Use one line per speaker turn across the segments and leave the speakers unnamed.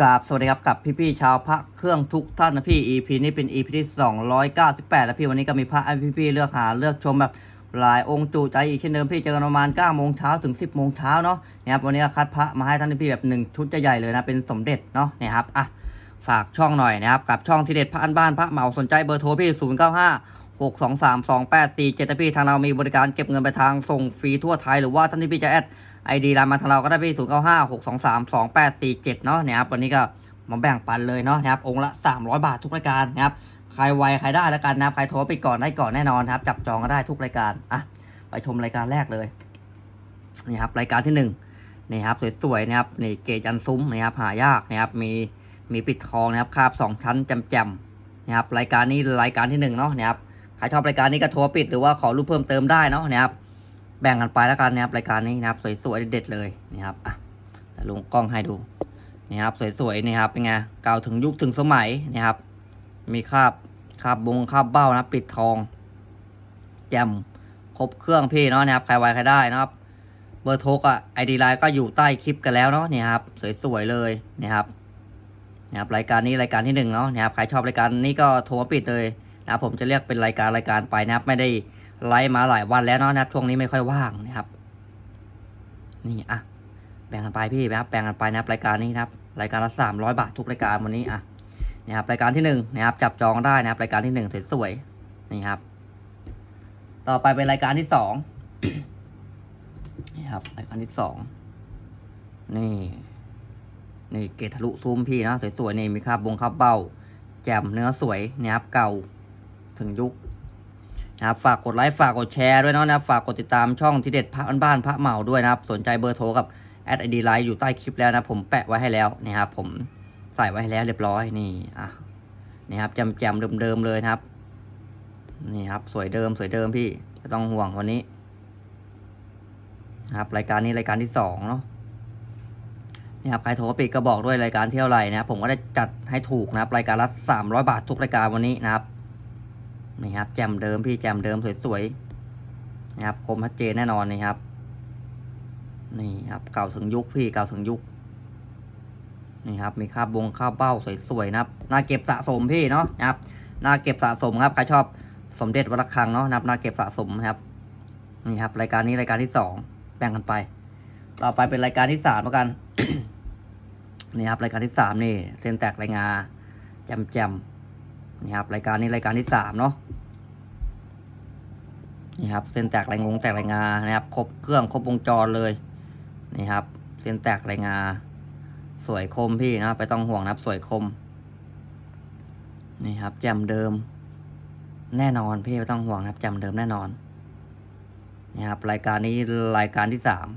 กราบสวัสดีครับกับพี่ๆชาวพระเครื่องทุกท่านนะพี่ EP นี้เป็น EP ที่ 298แล้วพี่วันนี้ก็มีพระให้พี่ๆเลือกหาเลือกชมแบบหลายองค์จุใจอีกเช่นเดิมพี่เจอกันประมาณ9โมงเช้าถึง 10โมงเช้าเนาะนะครับวันนี้คัดพระมาให้ท่านพี่แบบหนึ่งชุดใหญ่เลยนะเป็นสมเด็จเนาะเนี่ยครับอะฝากช่องหน่อยนะครับกับช่องที่เด็ดพระอันบ้านพระเหมาสนใจเบอร์โทรพี่095 6 2 3 2 8 4 7พี่ทางเรามีบริการเก็บเงินไปลายทางส่งฟรีทั่วไทยหรือว่าท่านที่พี่จะแอด ไอดีไลน์มาทางเราก็ได้พี่0 9 5 6 2 3 2 8 4 7เนาะเนี่ยครับวันนี้ก็มาแบ่งปันเลยเนาะนะครับองค์ละ300บาททุกรายการนะครับใครไวใครได้แล้วกันนะครับใครโทรไปก่อนได้ก่อนแน่นอนครับ จับจองก็ได้ทุกรายการอะไปชมรายการแรกเลยนี่ครับรายการที่หนึ่งนี่ครับสวยๆนะครับนี่เกจันซุ้มนะครับหายากนะครับมีมีปิดทองนะครับคาบสองชั้นแจ่มๆนะครับรายการนี้รายการที่หนึ่งเนาะนะครับใครชอบรายการนี้ก็โทรปิดหรือว่าขอรูปเพิ่มเติมได้เนาะนะครับ แบ่งกันไปแล้วกันนะครับรายการนี้นะครับ สวยๆเด็ดเลยนะครับอะแต่ลงกล้องให้ดูนี่ครับสวยๆนี่ครับเป็นไงเก่าวถึงยุคถึงสมัยนะครับ มีคราบคราบบงคราบเบ้านะปิดทองแจมครบเครื่องพี่เนาะนะครับใครไวใครได้นะครับเบอร์โทรกับไอดีไลน์ก็อยู่ใต้คลิปกันแล้วเนาะนี่ครับสวยๆเลยนะครับนะครับรายการนี้รายการที่หนึ่งเนาะนะครับใครชอบรายการนี้ก็โทรมาปิดเลยนะครับผมจะเรียกเป็นรายการรายการไปนะครับไม่ได้ ไลฟ์มาหลายวันแล้วเนาะนะครับ ช่วงนี้ไม่ค่อยว่างนะครับ นี่อะแบ่งกันไปพี่นะครับแบ่งกันไปนะครับรายการนี้นะครับ รายการละสามร้อยบาททุกรายการวันนี้อะนี่ครับรายการที่หนึ่งนะครับ จับจองได้นะครับ รายการที่หนึ่งสวยๆนี่ครับ ต่อไปเป็นรายการที่สองนี่ครับรายการที่สองนี่ นี่เกตทะลุซุ้มพี่นะสวยๆนี่มีคราบบงคราบเบ้า แจ่มเนื้อสวยนะครับเก่าถึงยุค นะครับฝากกดไลค์ฝากกดแชร์ด้วยเนาะนะครับฝากกดติดตามช่องที่เด็ดพระบ้านพระเหมาด้วยนะครับ สนใจเบอร์โทรกับแอดไอดีไลน์อยู่ใต้คลิปแล้วนะ ผมแปะไว้ให้แล้วนี่ครับผมใส่ไว้ให้แล้วเรียบร้อยนี่อะนี่ครับแจ่มแจ่มเดิมๆเลยครับ นี่ครับ สวยเดิมสวยเดิมพี่ไม่ต้องห่วงวันนี้ครับรายการนี้รายการที่สองเนาะนี่ครับใครโทรปิดก็บอกด้วยรายการเที่ยวไรนะครับผมก็ได้จัดให้ถูกนะครับ รายการละสามร้อยบาททุกรายการวันนี้นะครับ นี่ครับแจมเดิมพี่แจมเดิมสวยๆนะครับคมชัดเจนแน่นอนนี่ครับ นี่ครับเก่าถึงยุคพี่เก่าถึงยุคนี่ครับมีคาบบงคาบเบ้าสวยๆนะครับน่าเก็บสะสมพี่เนาะนะครับน่าเก็บสะสมครับใครชอบสมเด็จวัดระฆังเนาะนะครับน่าเก็บสะสมนะครับนี่ครับ รายการนี้รายการที่สองแบ่งกันไป ต่อไปเป็นรายการที่สามแล้วกันนี่ครับรายการที่สามนี่เส้นแตกรายงาแจมแจม นี่ครับรายการนี้รายการที่สามเนาะนี่ครับเส้นแตกรายงงแตกรายงานะครับครบเครื่องครบวงจรเลยนี่ครับ เส้นแตกรายงา สวยคมพี่นะไปต้องห่วงนะครับ สวยคมนี่ครับแจมเดิม แน่นอนพี่ไม่ต้องห่วงนะครับแจมเดิมแน่นอนนี่ครับรายการนี้รายการที่สาม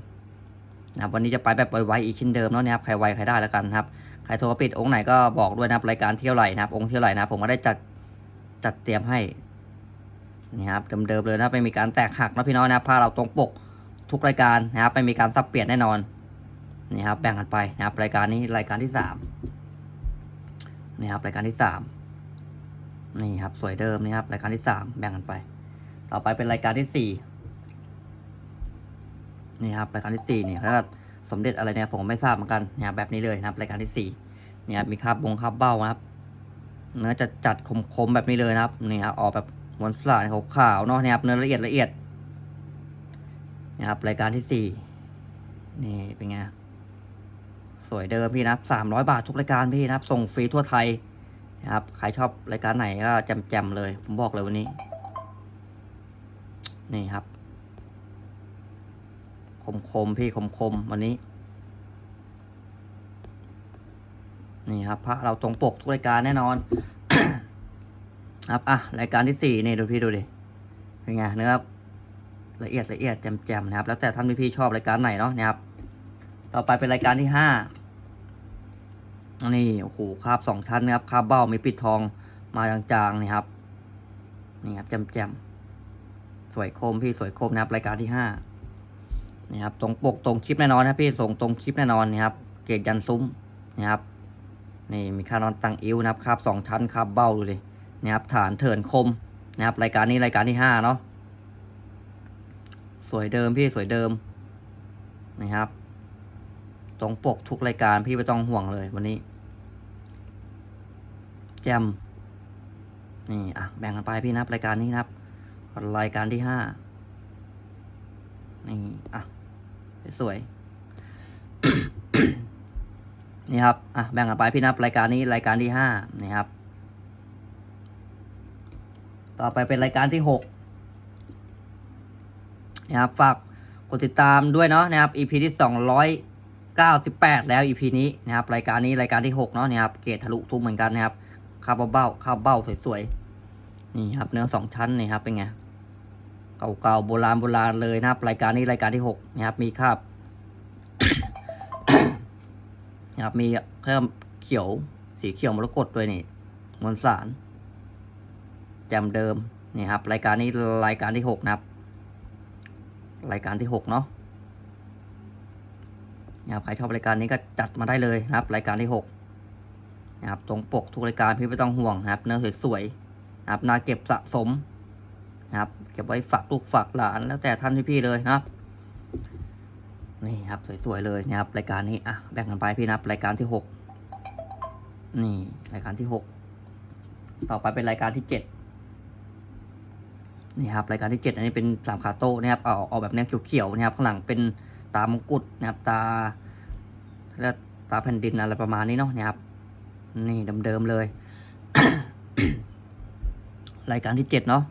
นะครับวันนี้จะไปแบบไวๆอีกเช่นเดิมเนาะนะครับใครไวใครได้แล้วกันครับ ใครโทรมาปิดองค์ไหนก็บอกด้วยนะครับรายการเที่ยวไหร่นะครับ องค์เที่ยวไหร่นะครับผมก็ได้จัดจัดเตรียมให้นี่ครับเดิมๆเลยนะไม่มีการแตกหักนะพี่น้องนะครับผ้าเราตรงปกทุกรายการนะครับไม่มีการซับเปลี่ยนแน่นอนนี่ครับแบ่งกันไปนะครับรายการนี้รายการที่สามนี่ครับรายการที่สามนี่ครับสวยเดิมนี่ครับรายการที่สามแบ่งกันไป ต่อไปเป็นรายการที่สี่นี่ครับรายการที่สี่เนี่ยแล้วก็ สมเด็จอะไรเนี่ยผมไม่ทราบเหมือนกันนะครับแบบนี้เลยนะครับรายการที่สี่เนี่ยมีคาบบงคาบเบ้านะครับเนื้อจะจัดคมๆแบบนี้เลยนะครับนี่ครับออกแบบมวนสลายขาวๆเนาะเนี่ยครับเนื้อละเอียดละเอียดนะครับรายการที่สี่นี่เป็นไงสวยเดิมพี่นะครับสามร้อยบาททุกรายการพี่นะครับ ส่งฟรีทั่วไทยนะครับใครชอบรายการไหนก็แจมๆเลย ผมบอกเลยวันนี้ นี่ครับ คมคมพี่คมคมวันนี้ นี่ครับพระเราตรงปกทุกรายการแน่นอน ครับอะรายการที่สี่นี่ดูพี่ดูดิเป็นไงเนื้อละเอียดละเอียดแจ่มๆนะครับ แล้วแต่ท่านพี่ๆชอบรายการไหนเนาะนะครับ ต่อไปเป็นรายการที่ห้านี่โอ้โหคาบสองชั้นนะครับคาบเบ้ามีปิดทองมาจางๆนี่ครับนี่ครับแจ่มๆสวยคมพี่สวยคมนะครับรายการที่ห้า นี่ครับตรงปกตรงคลิปแน่นอนนะพี่ส่งตรงคลิปแน่นอนนี่ครับเกจยันซุ้มนะครับนี่มีคานอนตังอิ้วนะครับคาบสองชั้นคาบเบ้าดูเลยนี่ครับฐานเถินคมนะครับรายการนี้รายการที่ห้าเนาะสวยเดิมพี่สวยเดิมนี่ครับ ตรงปกทุกรายการพี่ไม่ต้องห่วงเลยวันนี้ แจมนี่อะแบ่งกันไปพี่นับรายการนี้นับ รายการที่ห้านี่อะ สวยนี่ครับ อะ แบ่งกันไปพี่นับรายการนี้รายการที่ห้านี่ครับ ต่อไปเป็นรายการที่หกนะครับ ฝากกดติดตามด้วยเนาะนะครับ EP ที่สองร้อยเก้าสิบแปดแล้ว EP นี้นะครับ รายการนี้รายการที่หกเนาะนะครับ เกรดทะลุทุกเหมือนกันนะครับข้าวเบ้าข้าวเบ้าสวยๆ นี่ครับ เนื้อสองชั้นนี่ครับ เป็นไง เก่าๆโบราณโบราณเลยนะครับ รายการนี้รายการที่หกนะครับ มีคราบนะครับมีเพิ่มเขียวสีเขียวมรกตด้วยนี่มวลสารแจมเดิมนี่ครับ รายการนี้รายการที่หกนะครับ รายการที่หกเนาะนะครับใครชอบรายการนี้ก็จัดมาได้เลยนะครับ รายการที่หกนะครับตรงปกทุกรายการพี่ไม่ต้องห่วงนะครับ เนื้อสวยๆนะครับน่าเก็บสะสม นะครับเก็บไว้ฝากลูกฝากหลานแล้วแต่ท่านพี่ๆเลยนะครับ นี่ครับสวยๆเลยนะครับรายการนี้อะแบ่งกันไปพี่นะครับรายการที่หกนี่รายการที่หกต่อไปเป็นรายการที่เจ็ดนี่ครับรายการที่เจ็ดอันนี้เป็นสามขาโต้นะครับเอาเอาแบบเนี้ยเขียวๆนะครับข้างหลังเป็นตามงกุฎนะครับตาเรียกตาแผ่นดินอะไรประมาณนี้เนาะนี่ยครับ นี่เดิมๆเลย รายการที่เจ็ดเนาะ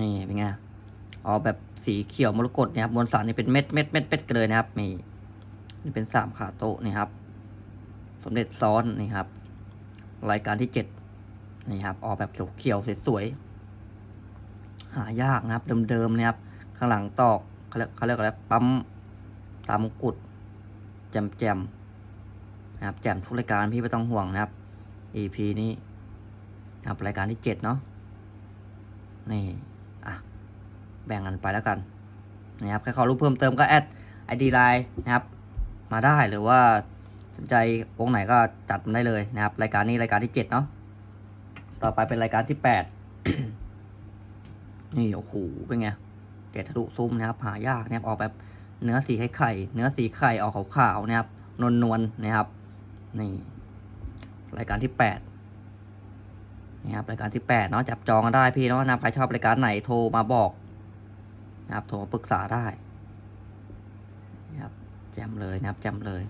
นี่เป็นไงเอแบบสีเขียวมรกตเนี่ยครับมวลสารนี่เป็นเม็ดเม็ดเม็ดเม็ดกันเลยนะครับนี่นี่เป็นสามขาโต้นี่ครับ สมเด็จซ้อนนี่ครับ รายการที่เจ็ดนี่ครับ ออกแบบเขียวๆสวยๆหายากนะครับ เดิมๆนะครับ ข้างหลังตอกเขาเรียกเขาเรียกอะไรปั๊มตามกุดแจมแจมนะครับแจมทุกรายการพี่ไม่ต้องห่วงนะครับ EP นี้นะครับรายการที่เจ็ดเนาะนี่ แบ่งกันไปแล้วกันนะครับใครขอรู้เพิ่มเติมก็แอดไอดีไลน์นะครับ มาได้หรือว่าสนใจองค์ไหนก็จัดมาได้เลยนะครับ รายการนี้รายการที่เจ็ดเนาะต่อไปเป็นรายการที่แปดนี่โอ้โหเป็นไงเกรดทะลุซุ้มนะครับหายากนะครับออกแบบเนื้อสีไข่ไข่เนื้อสีไข่ออกขาวๆนะครับนวลนวลนะครับนี่รายการที่แปดนี่ครับรายการที่แปดเนาะจับจองกันได้พี่เนาะนะใครชอบรายการไหนโทรมาบอก นะครับโทรปรึกษาได้นะครับแจมเลยนะครับแจมเลย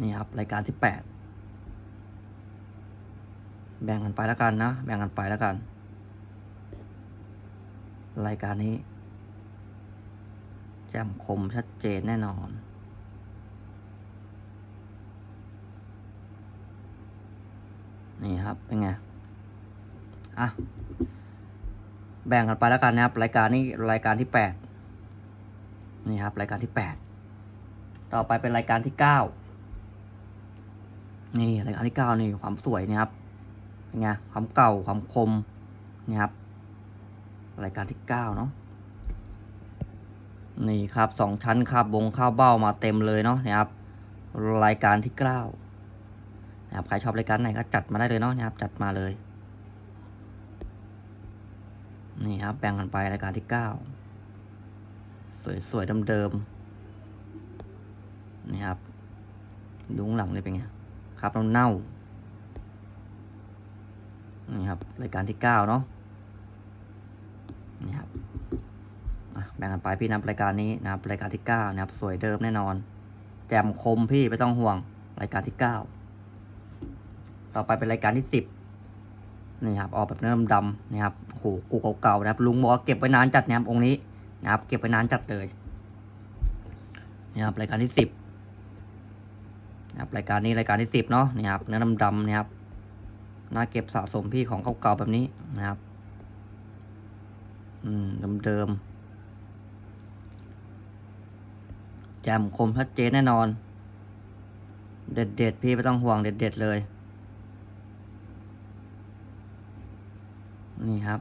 นี่ครับรายการที่แปดแบ่งกันไปแล้วกันนะ แบ่งกันไปแล้วกัน รายการนี้แจ่มคมชัดเจนแน่นอน นี่ครับ เป็นไง อะ แบ่งกันไปแล้วกันนะครับ รายการนี้รายการที่แปดนี่ครับ รายการที่แปดต่อไปเป็นรายการที่เก้านี่รายการที่เก้านี่ความสวยนะครับเป็นไงความเก่าความคมนี่ครับ รายการที่เก้าเนาะนี่ครับสองชั้นครับบงข้าวเบ้ามาเต็มเลยเนาะนะครับ รายการที่เก้านะครับใครชอบรายการไหนก็จัดมาได้เลยเนาะนะครับ จัดมาเลย นี่ครับแบ่งกันไปรายการที่เก้าสวยๆเดิมๆนี่ครับดูข้างหลังเลยเป็นไงครับเราเน่านี่ครับรายการที่เก้าเนาะนี่ครับแบ่งกันไปพี่นับรายการนี้นะครับรายการที่เก้านะครับสวยเดิมแน่นอน แจมคมพี่ไม่ต้องห่วงรายการที่เก้าต่อไปเป็นรายการที่สิบ นี่ครับออกแบบเนื้อดำๆนี่ครับโหกูเก่าๆนะครับลุงบอกเก็บไว้นานจัดนะครับองค์นี้นะครับเก็บไว้นานจัดเลยนี่ครับรายการที่สิบนะครับรายการนี้รายการที่สิบเนาะนี่ครับเนื้อดำๆนี่ครับน่าเก็บสะสมพี่ของเก่าๆแบบนี้นะครับ อืมเดิมๆแจมคมชัดเจนแน่นอน เด็ดๆพี่ไม่ต้องห่วงเด็ดๆเลย นี่ครับ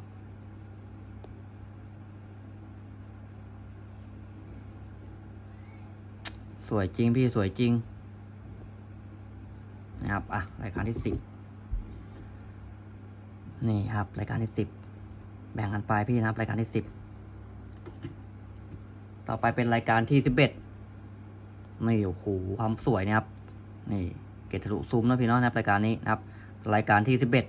สวยจริงพี่สวยจริง นะครับ อะ รายการที่สิบนี่ครับ รายการที่สิบแบ่งกันไปพี่นะครับ รายการที่สิบต่อไปเป็นรายการที่สิบเอ็ดนี่โอ้โหความสวยนะครับ นี่ เกตทะลุซุ้มนะพี่น้องนะครับรายการนี้นะครับ รายการที่สิบเอ็ด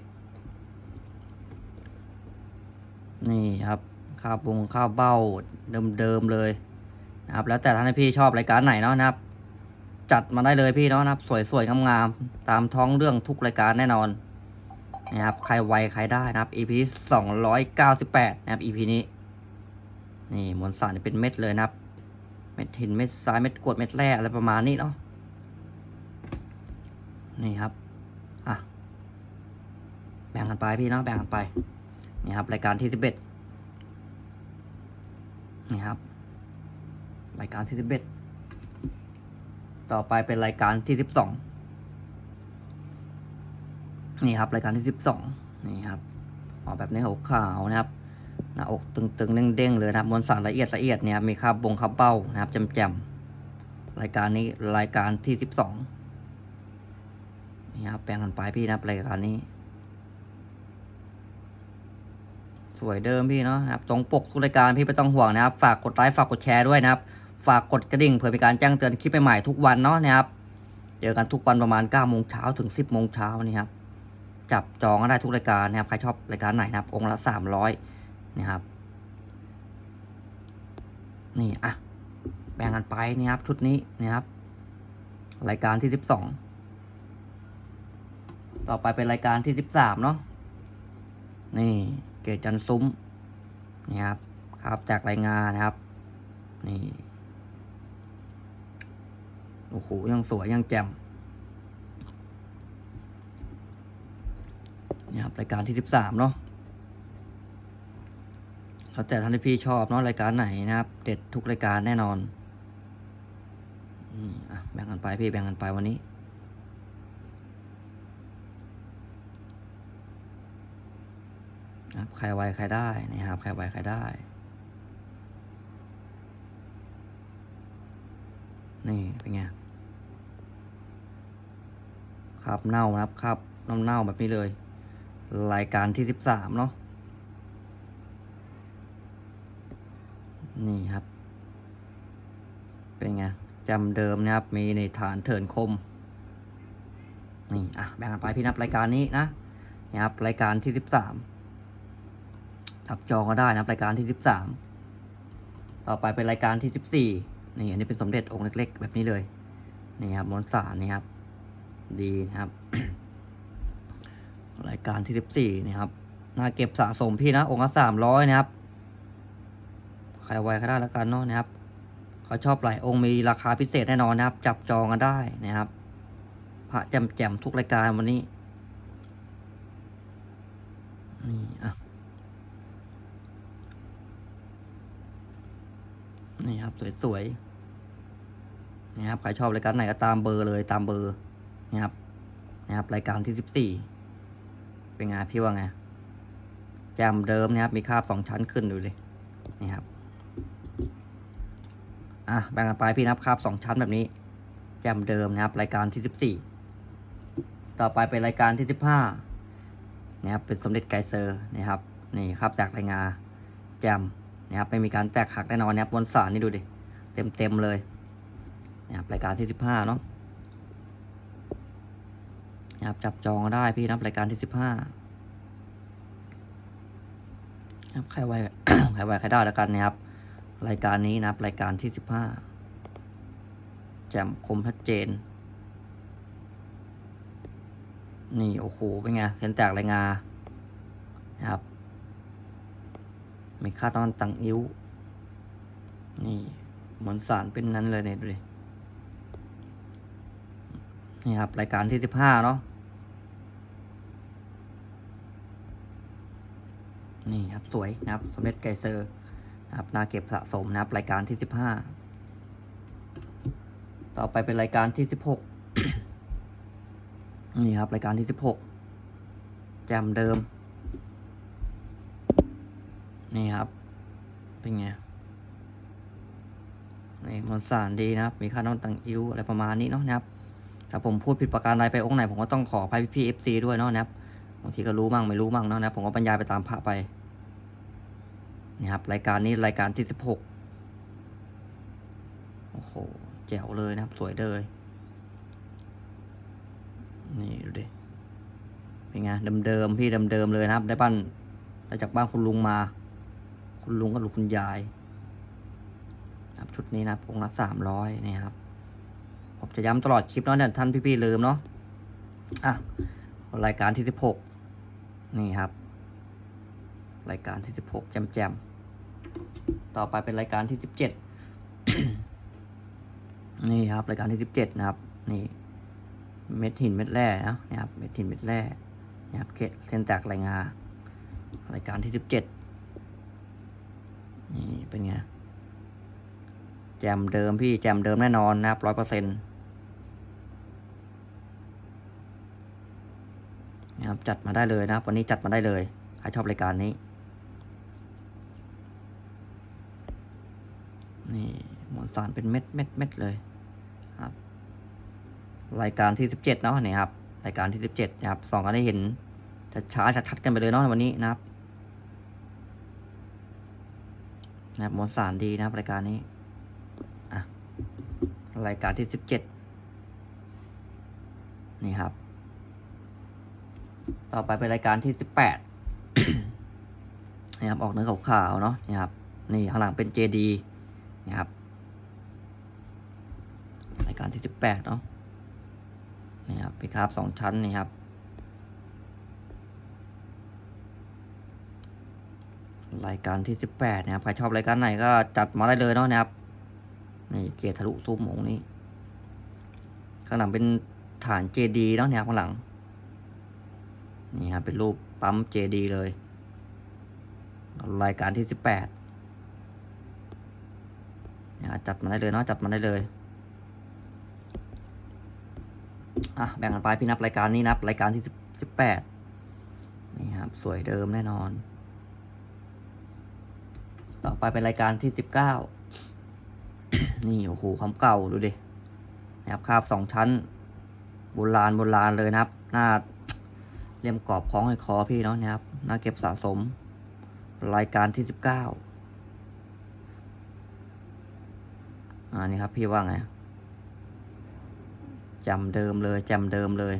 นี่ครับ ข้าวบุงข้าวเบ้าเดิมๆเลยนะครับ แล้วแต่ท่านพี่ชอบรายการไหนเนาะนะครับ จัดมาได้เลยพี่เนาะนะครับสวยๆงามๆตามท้องเรื่องทุกรายการแน่นอนนะครับใครไวใครได้นะครับ EP ที่สองร้อยเก้าสิบแปดนะครับ EP นี้ นี่มวลสารนี่เป็นเม็ดเลยนะครับ เม็ดหินเม็ดทรายเม็ดกรวดเม็ดแร่อะไรประมาณนี้เนาะนี่ครับอะแบ่งกันไปพี่เนาะแบ่งกันไปนี่ครับรายการที่สิบเอ็ด นี่ครับ รายการที่สิบเอ็ดต่อไปเป็นรายการที่สิบสองนี่ครับ รายการที่สิบสองนี่ครับออกแบบนี้ขาวๆนะครับหน้าอกตึงๆเด้งๆเลยนะครับมวลสารละเอียดละเอียดเนี่ยครับมีคาบบงคาบเบ้านะครับแจ่มๆรายการนี้รายการที่สิบสองนี่ครับแบ่งกันไปพี่นะรายการนี้ สวยเดิมพี่เนาะนะครับตรงปกทุกรายการพี่ไม่ต้องห่วงนะครับ ฝากกดไลค์ฝากกดแชร์ด้วยนะครับ ฝากกดกระดิ่งเพื่อเป็นการแจ้งเตือนคลิปใหม่ๆทุกวันเนาะนะครับ เจอกันทุกวันประมาณ9โมงเช้าถึง 10โมงเช้านี่ครับ จับจองก็ได้ทุกรายการนะครับ ใครชอบรายการไหนนะครับ องค์ละ300นี่ครับ นี่อะ แบ่งกันไปนี่ครับ ชุดนี้นะครับ รายการที่12ต่อไปเป็นรายการที่13เนาะ นี่ เกจันซุ้มนี่ครับครับจากรายงานนะครับ นี่โอ้โหยังสวยยังแจ่มนี่ครับรายการที่สิบสามเนาะแล้วแต่ท่านที่พี่ชอบเนาะรายการไหนนะครับ เด็ดทุกรายการแน่นอนอืมอะแบ่งกันไปพี่แบ่งกันไปวันนี้ นะครับ ใครไวใครได้นะครับ ใครไวใครได้ นี่เป็นไงครับเน่านะครับครับน้ำเน่าแบบนี้เลย รายการที่สิบสามเนาะนี่ครับ เป็นไงจำเดิมนะครับ มีในฐานเถินคม นี่ อะ แบ่งกันไปพี่นับรายการนี้นะนี่ครับ รายการที่สิบสาม จับจองก็ได้นะรายการที่สิบสามต่อไปเป็นรายการที่สิบสี่นี่อันนี้เป็นสมเด็จองค์เล็ก ๆ แบบนี้เลยนี่ครับมวลสารนี่ครับ ดีนะครับ รายการที่สิบสี่นี่ครับน่าเก็บสะสมพี่นะ องค์ละสามร้อยนะครับใครไวก็ได้แล้วกันเนาะนะครับเขาชอบหลายองค์มีราคาพิเศษแน่นอนนะครับ จับจองกันได้นะครับ พระแจ่มๆทุกรายการวันนี้นี่อะ นี่ครับสวยๆนี่ครับใครชอบรายการไหนก็ตามเบอร์เลยตามเบอร์นี่ครับนี่ครับรายการที่สิบสี่เป็นไงพี่ว่าไงแจมเดิมนะครับมีคาบสองชั้นขึ้นดูเลยนี่ครับอะแบ่งกันไปพี่นับคาบสองชั้นแบบนี้แจมเดิมนะครับ รายการที่สิบสี่ต่อไปเป็นรายการที่สิบห้านะครับเป็นสมเด็จไกเซอร์นะครับ นี่ครับจากรายงานแจม นะครับไม่มีการแตกหักแน่นอนนะครับบนสารนี่ดูดิเต็มเต็มๆเลยนะครับรายการที่สิบห้าเนาะนะครับจับจองได้พี่นะรายการที่สิบห้าครับใครไวใครไวใครได้แล้วกันนะครับ รายการนี้นะครับรายการที่สิบห้าแจ่มคมชัดเจน นี่โอ้โหเป็นไงเส้นแตกรายงานนะครับ มีคาดนอนตังอิ้ว นี่เหมือนสารเป็นนั้นเลยเนี่ยดูดินี่ครับ รายการที่สิบห้าเนาะนี่ครับสวยนะครับ สมเด็จไกเซอร์นะครับนาเก็บสะสมนะครับ รายการที่สิบห้าต่อไปเป็นรายการที่สิบหกนี่ครับ รายการที่สิบหกแจมเดิม นี่ครับ เป็นไงนี่มวลสารดีนะครับ มีค่าน้ำตังอิ้วอะไรประมาณนี้เนาะนะครับถ้าผมพูดผิดประการใดไปองค์ไหน ผมก็ต้องขออภัยพี่เอฟซีด้วยเนาะนะครับบางทีก็รู้มั่งไม่รู้มั่งเนาะนะผมก็บรรยายไปตามพระไปนี่ครับรายการนี้รายการที่สิบหกโอ้โหแจ๋วเลยนะครับ สวยเลยนี่ดูดิเป็นไงเดิมๆพี่เดิมๆเลยนะครับ ได้บ้านได้จากบ้านคุณลุงมา คุณลุงกับลูกคุณยายครับชุดนี้นะองค์ละสามร้อยนี่ครับ ผมจะย้ำตลอดคลิปเนาะเนี่ยท่านพี่ๆลืมเนาะอะรายการที่สิบหกนี่ครับ รายการที่สิบหกแจมๆต่อไปเป็นรายการที่สิบเจ็ดนี่ครับ รายการที่สิบเจ็ดนะครับ นี่ เม็ดหินเม็ดแร่นะนี่ครับเม็ดหินเม็ดแร่นี่ครับเกล็ดเส้นแตกลายงารายการที่สิบเจ็ด นี่เป็นไง แจมเดิมพี่แจมเดิมแน่นอนนะครับร้อยเปอร์เซ็นต์นะครับจัดมาได้เลยนะครับวันนี้จัดมาได้เลยใครชอบรายการนี้ นี่มวลสารเป็นเม็ดเม็ดเม็ดเลยครับ รายการที่สิบเจ็ดเนาะนี่ครับรายการที่สิบเจ็ดนะครับสองกันได้เห็นจะช้าชัดๆกันไปเลยเนาะวันนี้นะครับ นะครับมวลสารดีนะครับ รายการนี้อะรายการที่สิบเจ็ดนี่ครับ ต่อไปเป็นรายการที่สิบแปดนี่ครับออกเนื้อขาวๆเนาะนี่ครับ นี่ข้างหลังเป็นเจดีนี่ครับรายการที่สิบแปดเนาะนี่ครับพิคาบสองชั้นนี่ครับ รายการที่สิบแปดนะครับใครชอบรายการไหนก็จัดมาได้เลยเนาะนะครับนี่เกียร์ทะลุซุ้มองนี้ ข้างหลังเป็นฐานเจดีเนาะเนี่ยครับข้างหลังนี่ครับเป็นรูปปั๊มเจดีเลย รายการที่สิบแปดเนี่ยจัดมาได้เลยเนาะจัดมาได้เลยอะแบ่งกันไปพี่นับรายการนี้นับรายการที่สิบแปดนี่ครับ สวยเดิมแน่นอน ต่อไปเป็นรายการที่สิบเก้านี่โอ้โหความเก่าดูดินะครับคาบสองชั้นโบราณโบราณเลยนะครับ หน้าเลี่ยมกรอบคล้องให้คอพี่เนาะนะครับหน้าเก็บสะสม รายการที่สิบเก้าอ่านี่ครับพี่ว่าไงจำเดิมเลยจำเดิมเลย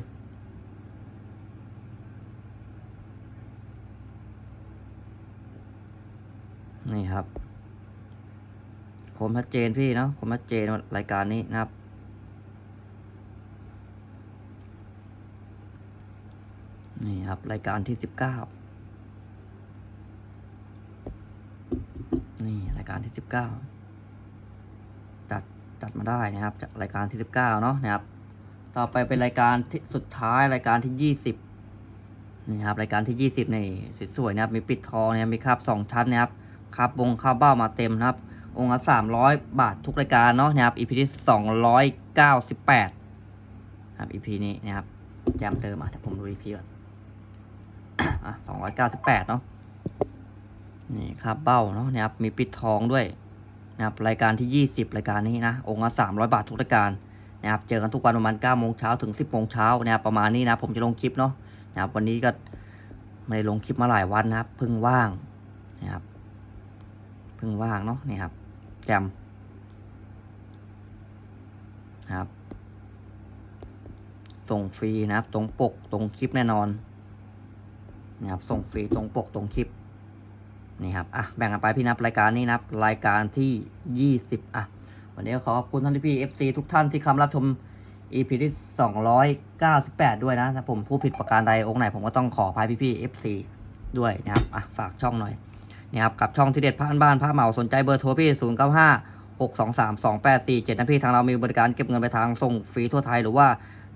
นี่ครับ คมชัดเจนพี่เนาะคมชัดเจนรายการนี้นะครับ นี่ครับ รายการที่สิบเก้านี่รายการที่สิบเก้าจัดจัดมาได้นะครับจากรายการที่สิบเก้าเนาะนะครับ ต่อไปเป็นรายการที่สุดท้ายรายการที่ยี่สิบนี่ครับรายการที่ยี่สิบนี่สวยๆนะครับ มีปิดทองเนี่ยมีคาบสองชั้นนะครับ คาบวงคาบเบ้ามาเต็มนะครับ องค์ละสามร้อยบาททุกรายการเนาะนะครับ EP ที่สองร้อยเก้าสิบแปดครับ EP นี้นะครับแจมเติมอะเดี๋ยวผมดู EP ก่อนอะสองร้อยเก้าสิบแปดเนาะนี่คาบเบ้าเนาะนะครับมีปิดทองด้วยนะครับรายการที่ยี่สิบรายการนี้นะองค์ละสามร้อยบาททุกรายการนะครับเจอกันทุกวันประมาณ9โมงเช้าถึง10โมงเช้านะครับประมาณนี้นะผมจะลงคลิปเนาะนะครับวันนี้ก็ไม่ได้ลงคลิปมาหลายวันนะครับเพิ่งว่างนะครับ พิ่งว่างเนาะนี่ครับแจมครับ ส่งฟรีนะครับ ตรงปกตรงคลิปแน่นอนนะครับ ส่งฟรีตรงปกตรงคลิปนี่ครับอะแบ่งกันไปพี่นับรายการนี้นะครับรายการที่ยี่สิบอะวันนี้ขอขอบคุณท่านพี่ FC ทุกท่านที่คำรับชม EP ที่298ด้วยนะถ้าผมผู้ผิดประการใดองค์ไหน ผมก็ต้องขออภัยพี่ FC ด้วยนะครับอะฝากช่องหน่อย นี่ครับกับช่องที่เด็ดพระอันบ้านพระเหมาสนใจเบอร์โทรพี่ 095 623 2847นะพี่ทางเรามีบริการเก็บเงินไปทางส่งฟรีทั่วไทยหรือว่า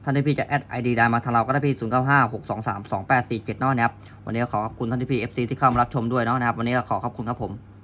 ท่านที่พี่จะแอดไอดีได้มาทางเราก็ได้พี่ 095 623 2847เนาะนะครับวันนี้ขอขอบคุณท่านที่พี่ FC ที่เข้ามารับชมด้วยเนาะนะครับวันนี้ก็ขอขอบคุณครับผม